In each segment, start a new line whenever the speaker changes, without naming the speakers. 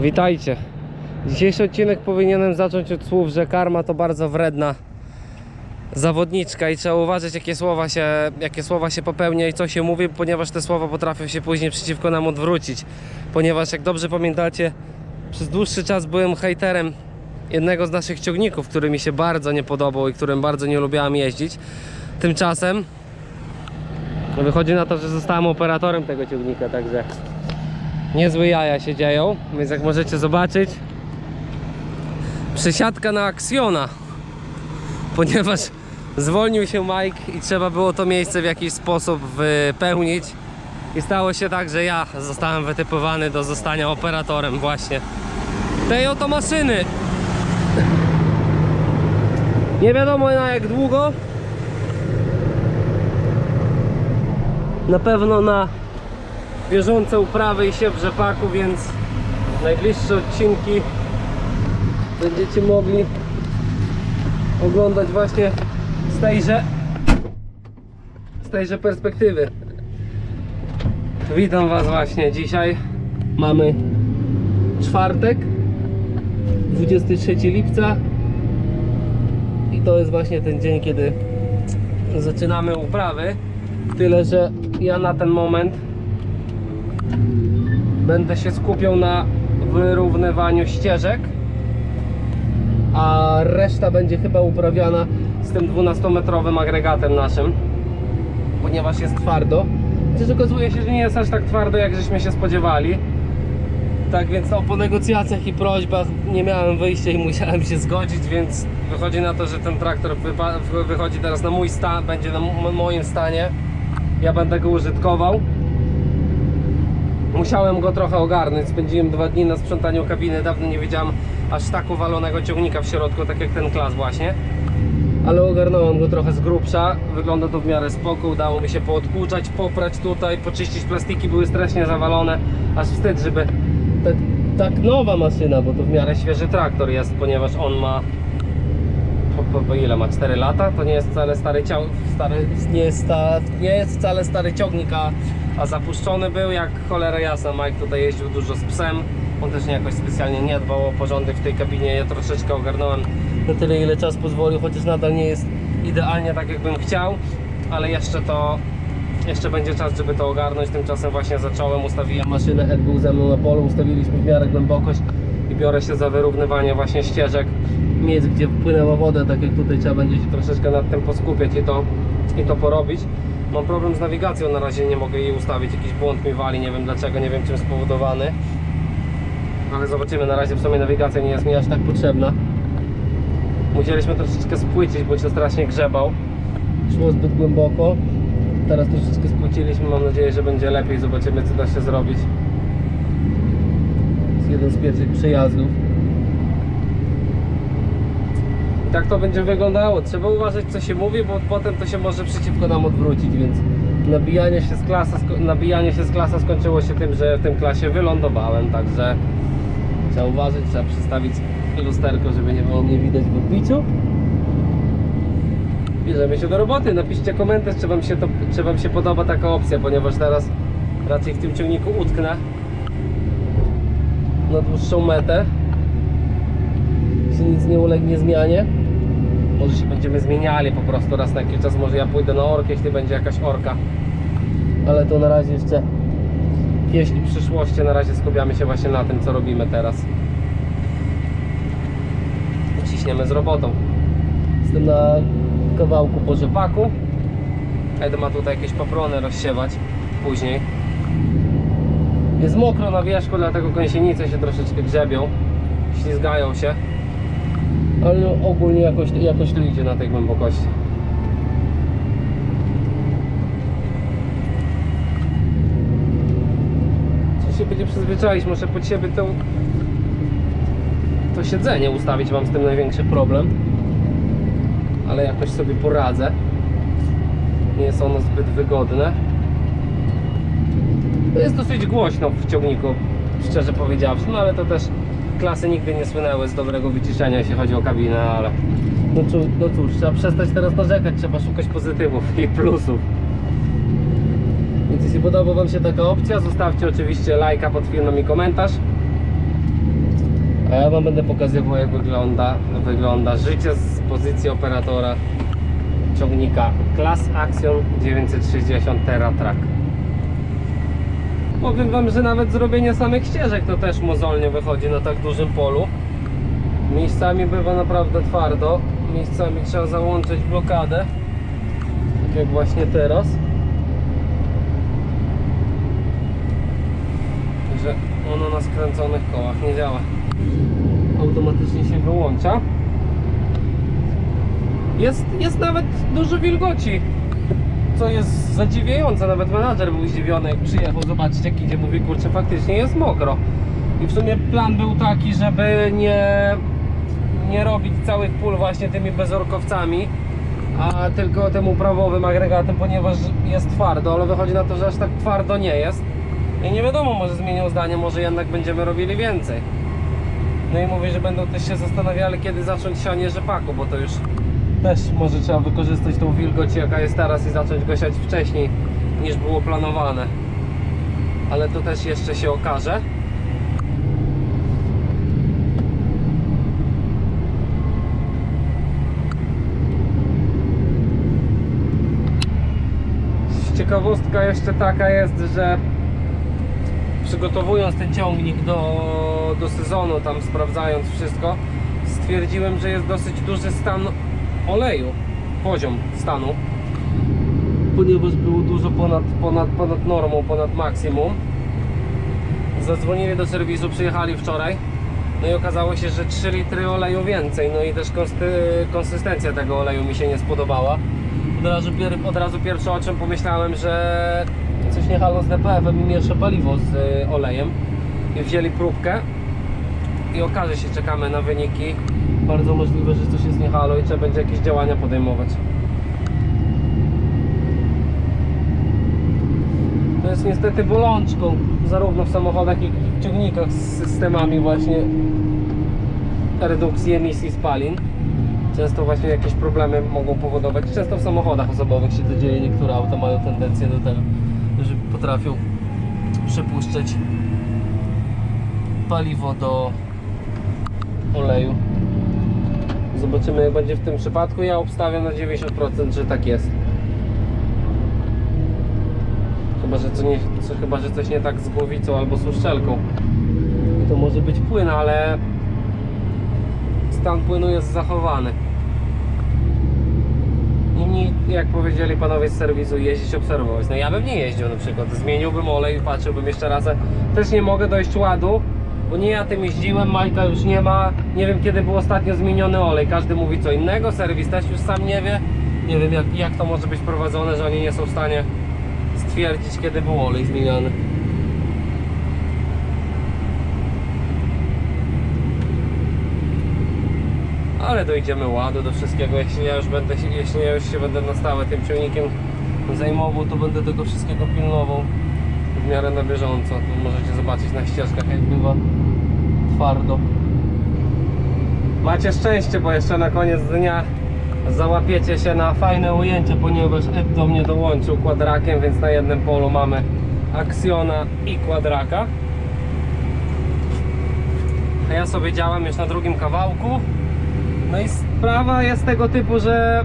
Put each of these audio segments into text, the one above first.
Witajcie. Dzisiejszy odcinek powinienem zacząć od słów, że karma to bardzo wredna zawodniczka i trzeba uważać jakie słowa się, jakie słowa się popełnia i co się mówi, ponieważ te słowa potrafią się później przeciwko nam odwrócić. Ponieważ jak dobrze pamiętacie, przez dłuższy czas byłem hejterem jednego z naszych ciągników, który mi się bardzo nie podobał i którym bardzo nie lubiałem jeździć. Tymczasem wychodzi na to, że zostałem operatorem tego ciągnika, także niezłe jaja się dzieją, więc jak możecie zobaczyć przesiadka na Aksjona ponieważ zwolnił się Mike i trzeba było to miejsce w jakiś sposób wypełnić. I stało się tak, że ja zostałem wytypowany do zostania operatorem właśnie tej oto maszyny. Nie wiadomo na jak długo. Na pewno na bieżące uprawy i siew rzepaku, więc najbliższe odcinki będziecie mogli oglądać właśnie z tejże z tejże perspektywy. Witam Was właśnie dzisiaj. Mamy czwartek, 23 lipca i to jest właśnie ten dzień, kiedy zaczynamy uprawy. Tyle, że ja na ten moment będę się skupiał na wyrównywaniu ścieżek a reszta będzie chyba uprawiana z tym 12-metrowym agregatem naszym ponieważ jest twardo. Chociaż okazuje się, że nie jest aż tak twardo jak żeśmy się spodziewali. Tak więc no, po negocjacjach i prośbach nie miałem wyjścia i musiałem się zgodzić, więc wychodzi na to, że ten traktor wychodzi teraz na mój stan, będzie na moim stanie. Ja będę go użytkował Musiałem go trochę ogarnąć. Spędziłem dwa dni na sprzątaniu kabiny. Dawno nie widziałem aż tak uwalonego ciągnika w środku, tak jak ten klas właśnie. Ale ogarnąłem go trochę z grubsza. Wygląda to w miarę spoko. Udało mi się poodkuczać, poprać tutaj, poczyścić plastiki. Były strasznie zawalone. Aż wstyd, żeby tak, tak nowa maszyna, bo to w miarę świeży traktor jest, ponieważ on ma po, ile ma? 4 lata? To nie jest wcale stary ciąg, stary, nie, jest nie jest wcale stary ciągnik, a, a zapuszczony był jak cholera jasna. Mike tutaj jeździł dużo z psem. On też nie jakoś specjalnie nie dbał o porządek w tej kabinie. Ja troszeczkę ogarnąłem na tyle ile czas pozwolił, chociaż nadal nie jest idealnie tak jakbym chciał, ale jeszcze to jeszcze będzie czas, żeby to ogarnąć. Tymczasem właśnie zacząłem, ustawiłem maszynę, Ed był ze mną na polu, ustawiliśmy w miarę głębokość i biorę się za wyrównywanie właśnie ścieżek, miejsc, gdzie wpłynęła woda, tak jak tutaj trzeba będzie się troszeczkę nad tym poskupiać i to, i to porobić. Mam problem z nawigacją, na razie nie mogę jej ustawić, jakiś błąd mi wali, nie wiem dlaczego, nie wiem czym spowodowany. Ale zobaczymy, na razie w sumie nawigacja nie jest mi aż tak potrzebna. Musieliśmy troszeczkę spłycić, bo się strasznie grzebał. Szło zbyt głęboko. Teraz troszeczkę spłyciliśmy, mam nadzieję, że będzie lepiej. Zobaczymy co da się zrobić. To jest jeden z pierwszych przejazdów. I tak to będzie wyglądało. Trzeba uważać co się mówi, bo potem to się może przeciwko nam odwrócić, więc nabijanie się z klasa, nabijanie się z klasa skończyło się tym, że w tym klasie wylądowałem, także trzeba uważać, trzeba przystawić lusterko, żeby nie było mnie widać w odbiciu. Bierzemy się do roboty. Napiszcie komentarz, czy wam, się to, czy wam się podoba taka opcja, ponieważ teraz raczej w tym ciągniku utknę na dłuższą metę. Jeśli nic nie ulegnie zmianie. Może się będziemy zmieniali po prostu raz na jakiś czas. Może ja pójdę na orkę, jeśli będzie jakaś orka. Ale to na razie jeszcze pieśni przyszłości. Na razie skupiamy się właśnie na tym, co robimy teraz. Ciśniemy z robotą. Jestem na kawałku po rzepaku. Ed ma tutaj jakieś paprony rozsiewać później. Jest mokro na wierzchu, dlatego gąsienice się troszeczkę grzebią, ślizgają się. Ale ogólnie jakoś, jakoś to idzie na tej głębokości. Trzeba się będzie przyzwyczaić, muszę pod siebie to, to siedzenie ustawić, mam z tym największy problem. Ale jakoś sobie poradzę. Nie jest ono zbyt wygodne. Jest dosyć głośno w ciągniku, szczerze powiedziawszy, no ale to też klasy nigdy nie słynęły z dobrego wyciszenia, jeśli chodzi o kabinę, ale no, cóż, no cóż, trzeba przestać teraz narzekać, trzeba szukać pozytywów i plusów. Więc jeśli podoba Wam się taka opcja, zostawcie oczywiście lajka pod filmem i komentarz. A ja wam będę pokazywał jak wygląda, wygląda życie z pozycji operatora ciągnika Class Action 960 TerraTrack. Powiem wam, że nawet zrobienie samych ścieżek to też mozolnie wychodzi na tak dużym polu. Miejscami bywa naprawdę twardo, miejscami trzeba załączyć blokadę, tak jak właśnie teraz. Że ono na skręconych kołach nie działa. Automatycznie się wyłącza. Jest, jest nawet dużo wilgoci, co jest zadziwiające. Nawet menadżer był zdziwiony, jak przyjechał zobaczyć, jak idzie. Mówi, kurczę, faktycznie jest mokro. I w sumie plan był taki, żeby nie, nie robić całych pól właśnie tymi bezorkowcami, a tylko tym uprawowym agregatem, ponieważ jest twardo, ale wychodzi na to, że aż tak twardo nie jest. I nie wiadomo, może zmienią zdanie, może jednak będziemy robili więcej. No i mówi, że będą też się zastanawiali, kiedy zacząć sianie rzepaku, bo to już też może trzeba wykorzystać tą wilgoć, jaka jest teraz i zacząć go siać wcześniej niż było planowane. Ale to też jeszcze się okaże. Ciekawostka jeszcze taka jest, że przygotowując ten ciągnik do, do sezonu, tam sprawdzając wszystko, stwierdziłem, że jest dosyć duży stan oleju, poziom stanu, ponieważ było dużo ponad, ponad, ponad normą, ponad maksimum. Zadzwonili do serwisu, przyjechali wczoraj, no i okazało się, że 3 litry oleju więcej, no i też konsystencja tego oleju mi się nie spodobała. Od razu, od razu pierwsze o czym pomyślałem, że coś nie halo z DPF-em i miesza paliwo z y, olejem i wzięli próbkę i okaże się, czekamy na wyniki. Bardzo możliwe, że coś jest nie halo i trzeba będzie jakieś działania podejmować. To jest niestety bolączką, zarówno w samochodach, jak i w ciągnikach z systemami właśnie redukcji emisji spalin. Często właśnie jakieś problemy mogą powodować. Często w samochodach osobowych się to dzieje. Niektóre auta mają tendencję do tego, że potrafią przepuszczać paliwo do oleju. Zobaczymy jak będzie w tym przypadku. Ja obstawiam na 90%, że tak jest. Chyba, że, co nie, co, chyba, że coś nie tak z głowicą albo z uszczelką. I to może być płyn, ale stan płynu jest zachowany. Niemniej, jak powiedzieli panowie z serwisu, jeździć, obserwować. No ja bym nie jeździł na przykład, zmieniłbym olej, patrzyłbym jeszcze raz. Też nie mogę dojść ładu, bo nie ja tym jeździłem, Majka już nie ma. Nie wiem kiedy był ostatnio zmieniony olej. Każdy mówi co innego, serwis też już sam nie wie. Nie wiem jak, jak to może być prowadzone, że oni nie są w stanie stwierdzić kiedy był olej zmieniany. Ale dojdziemy ładu do wszystkiego. Jeśli ja już będę, jeśli ja już się będę na stałe tym ciągnikiem zajmował, to będę tego wszystkiego pilnował w miarę na bieżąco. Tu możecie zobaczyć na ścieżkach jak bywa twardo. Macie szczęście, bo jeszcze na koniec dnia załapiecie się na fajne ujęcie, ponieważ Ed do mnie dołączył kwadrakiem, więc na jednym polu mamy Aksjona i kwadraka. A ja sobie działam już na drugim kawałku. No i sprawa jest tego typu, że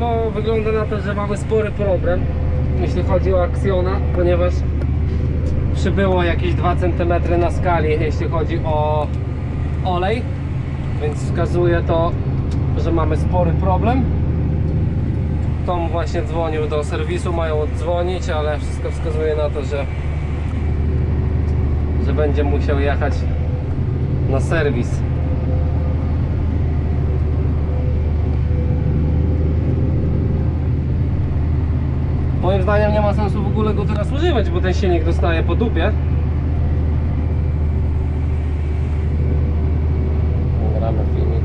no, wygląda na to, że mamy spory problem, jeśli chodzi o Aksjona, ponieważ przybyło jakieś 2 cm na skali, jeśli chodzi o olej, więc wskazuje to, że mamy spory problem. Tom właśnie dzwonił do serwisu, mają oddzwonić, ale wszystko wskazuje na to, że, że będzie musiał jechać na serwis. Moim zdaniem nie ma sensu w ogóle go teraz używać, bo ten silnik dostaje po dupie. Nagramy filmik.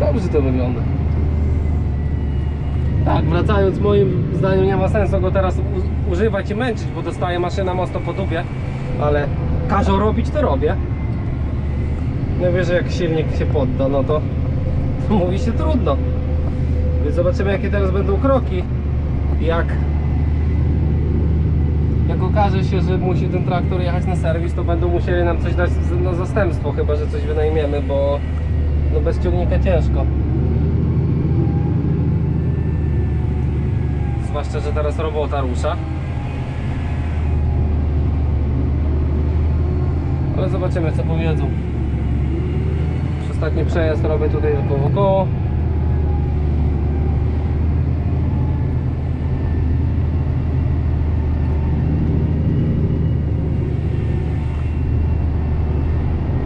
Dobrze to wygląda. Tak, wracając, moim zdaniem nie ma sensu go teraz używać i męczyć, bo dostaje maszyna mocno po dupie, ale każą robić, to robię. No wiesz, jak silnik się podda, no to mówi się trudno. Więc zobaczymy jakie teraz będą kroki. Jak jak okaże się, że musi ten traktor jechać na serwis, to będą musieli nam coś dać na zastępstwo, chyba że coś wynajmiemy, bo no bez ciągnika ciężko. Zwłaszcza, że teraz robota rusza. Ale zobaczymy co powiedzą. Już Ostatni przejazd robię tutaj tylko wokoło.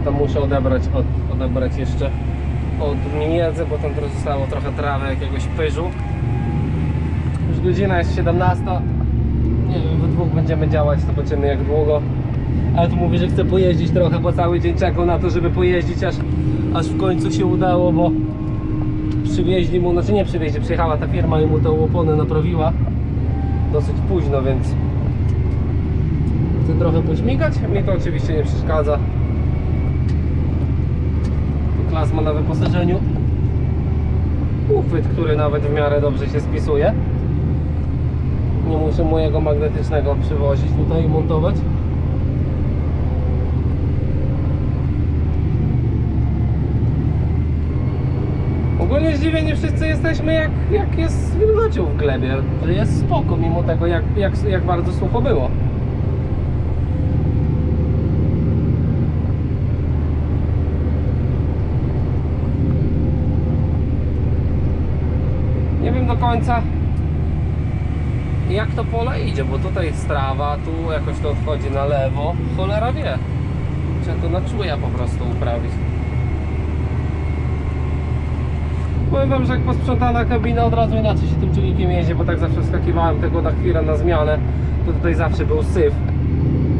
To muszę odebrać, od, odebrać jeszcze od miedzy, bo tam zostało trochę trawy, jakiegoś pyżu. Już godzina jest 17. Nie wiem, we dwóch będziemy działać, zobaczymy jak długo. Ale tu mówi, że chce pojeździć trochę, bo cały dzień czekał na to, żeby pojeździć, aż, aż w końcu się udało, bo przywieźli mu, znaczy nie przywieźli, przyjechała ta firma i mu tą oponę naprawiła dosyć późno, więc chcę trochę pośmigać. Mi to oczywiście nie przeszkadza. Tu na wyposażeniu uchwyt, który nawet w miarę dobrze się spisuje. Nie muszę mojego magnetycznego przywozić tutaj i montować. Ogólnie zdziwieni wszyscy jesteśmy jak, jak jest wilgocią w glebie, jest spoko mimo tego jak, jak, jak bardzo sucho było. Nie wiem do końca jak to pole idzie, bo tutaj jest trawa, tu jakoś to odchodzi na lewo. Cholera wie. Trzeba to na czuja po prostu uprawić. Powiem wam, że jak posprzątana kabina od razu inaczej się tym czujnikiem jeździ, bo tak zawsze wskakiwałem tego na chwilę na zmianę. To tutaj zawsze był syf.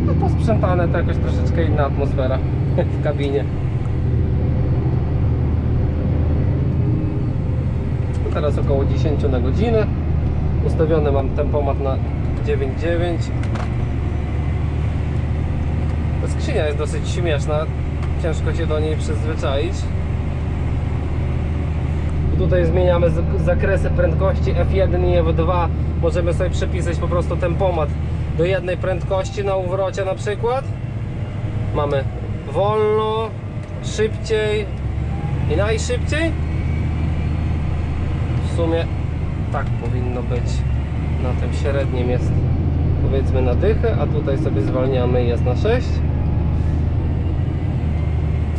No posprzątane to jakoś troszeczkę inna atmosfera w kabinie. No teraz około 10 na godzinę. Ustawiony mam tempomat na 9,9. Ta Skrzynia jest dosyć śmieszna. Ciężko się do niej przyzwyczaić. Tutaj zmieniamy zakresy prędkości F1 i F2. Możemy sobie przepisać po prostu tempomat do jednej prędkości na uwrocie na przykład. Mamy wolno, szybciej i najszybciej. W sumie tak powinno być. Na tym średnim jest powiedzmy na dychę, a tutaj sobie zwalniamy jest na 6.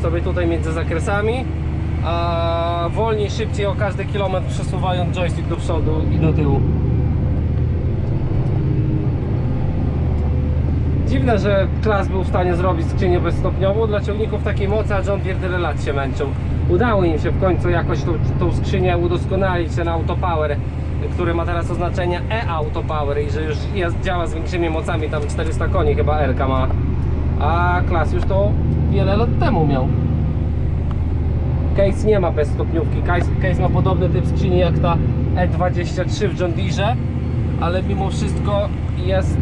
Sobie tutaj między zakresami, a wolniej, szybciej o każdy kilometr przesuwając joystick do przodu i do tyłu. Dziwne, że klas był w stanie zrobić skrzynię bezstopniową dla ciągników takiej mocy, a John Deere tyle lat się męczą. Udało im się w końcu jakoś tą, tą skrzynię udoskonalić, ten Autopower, który ma teraz oznaczenie e-Autopower i że już jest, działa z większymi mocami, tam 400 koni chyba RK ma. A klas już to wiele lat temu miał. Case nie ma bezstopniówki. Case, case ma podobny typ skrzyni jak ta E23 w John Deere, ale mimo wszystko jest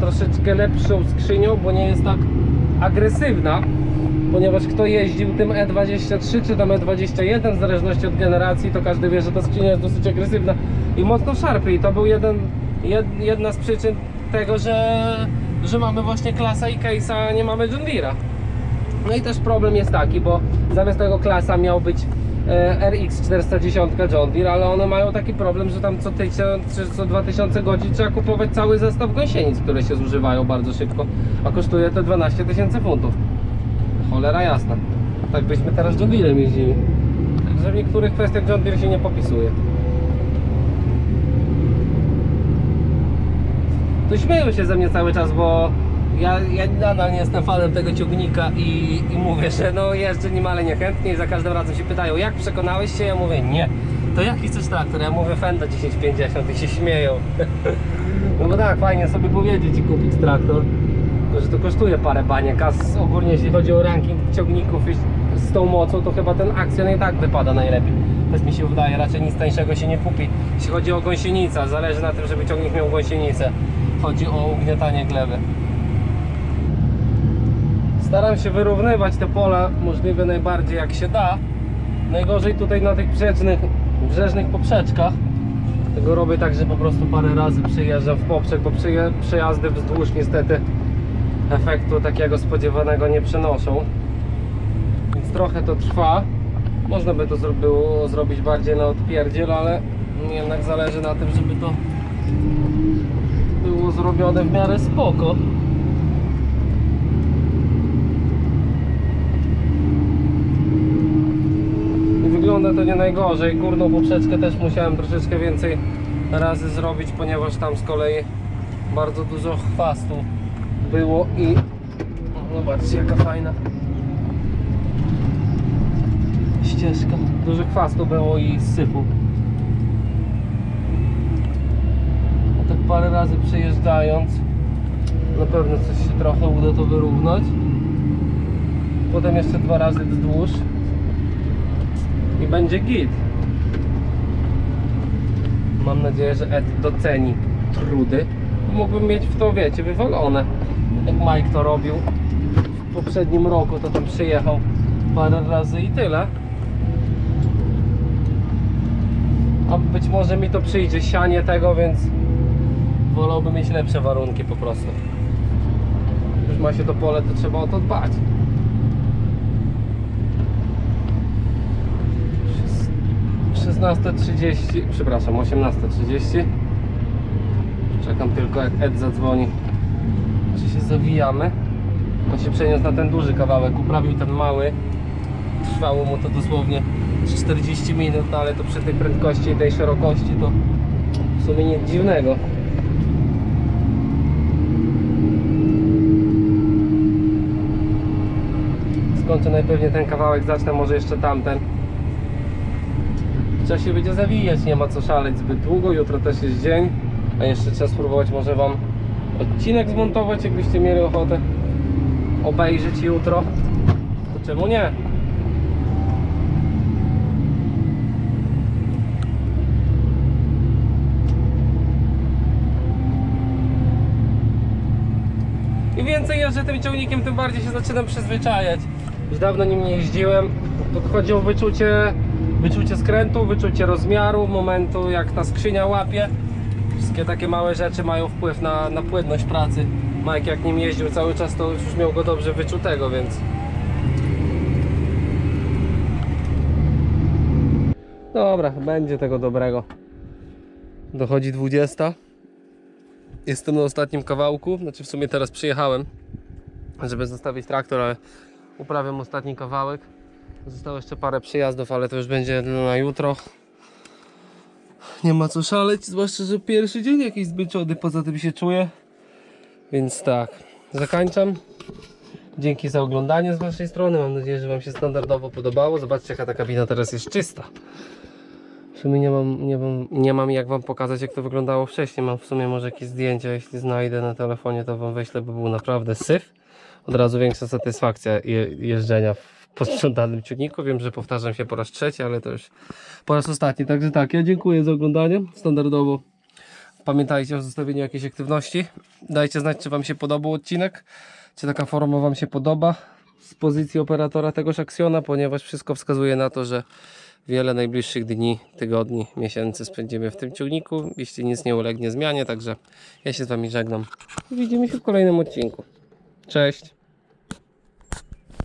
troszeczkę lepszą skrzynią, bo nie jest tak agresywna. Ponieważ kto jeździł tym E23 czy tam E21, w zależności od generacji, to każdy wie, że ta skrzynia jest dosyć agresywna i mocno szarpie. I to był jeden, jed, jedna z przyczyn tego, że, że mamy właśnie klasa i case'a, a nie mamy John Deere'a. No i też problem jest taki, bo zamiast tego klasa miał być e, RX 410 John Deere, ale one mają taki problem, że tam co 1000 czy co 2000 godzin trzeba kupować cały zestaw gąsienic, które się zużywają bardzo szybko, a kosztuje to 12 tysięcy funtów. Cholera jasna. Tak byśmy teraz John Deerem jeździli. Także w niektórych kwestiach John Deere się nie popisuje. To śmieją się ze mnie cały czas, bo ja, ja nadal nie jestem fanem tego ciągnika i, i mówię, że no jeżdżę niemale niechętnie i za każdym razem się pytają, jak przekonałeś się? Ja mówię, nie. To jaki chcesz traktor? Ja mówię Fenda 1050 i się śmieją. No bo tak, fajnie sobie powiedzieć i kupić traktor, tylko że to kosztuje parę baniek, a ogólnie jeśli chodzi o ranking ciągników z tą mocą, to chyba ten Action i tak wypada najlepiej. Też mi się wydaje, raczej nic tańszego się nie kupi. Jeśli chodzi o gąsienicę, zależy na tym, żeby ciągnik miał gąsienicę. Chodzi o ugniatanie gleby. Staram się wyrównywać te pola możliwie najbardziej jak się da, Najgorzej tutaj na tych brzeżnych, brzeżnych poprzeczkach. Tego robię tak, że po prostu parę razy przejeżdżam w poprzek, bo przejazdy wzdłuż niestety efektu takiego spodziewanego nie przynoszą. Więc trochę to trwa. Można by to było zrobić bardziej na odpierdziel, ale jednak zależy na tym, żeby to było zrobione w miarę spoko. I wygląda to nie najgorzej. Górną poprzeczkę też musiałem troszeczkę więcej razy zrobić, ponieważ tam z kolei bardzo dużo chwastu było i zobaczcie jaka fajna ścieżka. Dużo chwastu było i sypu. A tak parę razy przejeżdżając na pewno coś się trochę uda to wyrównać. Potem jeszcze dwa razy wzdłuż i będzie git. Mam nadzieję, że Ed doceni trudy. Mógłbym mieć w to, wiecie, wywalone. Jak Mike to robił w poprzednim roku, to tam przyjechał parę razy i tyle. A być może mi to przyjdzie sianie tego, więc wolałbym mieć lepsze warunki po prostu. Już ma się to pole, to trzeba o to dbać. 16.30, przepraszam, 18.30 Czekam tylko jak Ed zadzwoni. Czy się zawijamy? On się przeniósł na ten duży kawałek Uprawił ten mały. Trwało mu to dosłownie 40 minut ale to przy tej prędkości i tej szerokości to w sumie nic dziwnego. Skończę najpewniej ten kawałek, zacznę może jeszcze tamten Trzeba się będzie zawijać, nie ma co szaleć zbyt długo. Jutro też jest dzień, a jeszcze trzeba spróbować może Wam odcinek zmontować, jakbyście mieli ochotę obejrzeć jutro. To czemu nie? Im więcej jeżdżę tym ciągnikiem, tym bardziej się zaczynam przyzwyczajać. Już dawno nim nie jeździłem. To chodzi o wyczucie, wyczucie skrętu, wyczucie rozmiaru, momentu jak ta skrzynia łapie. Wszystkie takie małe rzeczy mają wpływ na, na płynność pracy. Mike jak nim jeździł cały czas, to już miał go dobrze wyczutego, więc... Dobra, będzie tego dobrego. Dochodzi 20. Jestem na ostatnim kawałku, znaczy w sumie teraz przyjechałem, żeby zostawić traktor, ale uprawiam ostatni kawałek. Zostało jeszcze parę przyjazdów, ale to już będzie na jutro. Nie ma co szaleć, zwłaszcza, że pierwszy dzień jakiś zmęczony, poza tym się czuję. Więc tak, zakończam. Dzięki za oglądanie z Waszej strony. Mam nadzieję, że Wam się standardowo podobało. Zobaczcie, jaka ta kabina teraz jest czysta. W sumie nie mam, nie, mam, nie mam jak Wam pokazać, jak to wyglądało wcześniej. Mam w sumie może jakieś zdjęcia, jeśli znajdę na telefonie, to Wam wyślę, bo był naprawdę syf. Od razu większa satysfakcja je, jeżdżenia w posprzątanym ciągniku. Wiem, że powtarzam się po raz trzeci, ale to już po raz ostatni. Także tak, ja dziękuję za oglądanie. Standardowo pamiętajcie o zostawieniu jakiejś aktywności. Dajcie znać, czy Wam się podobał odcinek, czy taka forma Wam się podoba z pozycji operatora tegoż aksjona, ponieważ wszystko wskazuje na to, że wiele najbliższych dni, tygodni, miesięcy spędzimy w tym ciągniku, jeśli nic nie ulegnie zmianie. Także ja się z Wami żegnam. Widzimy się w kolejnym odcinku. Cześć!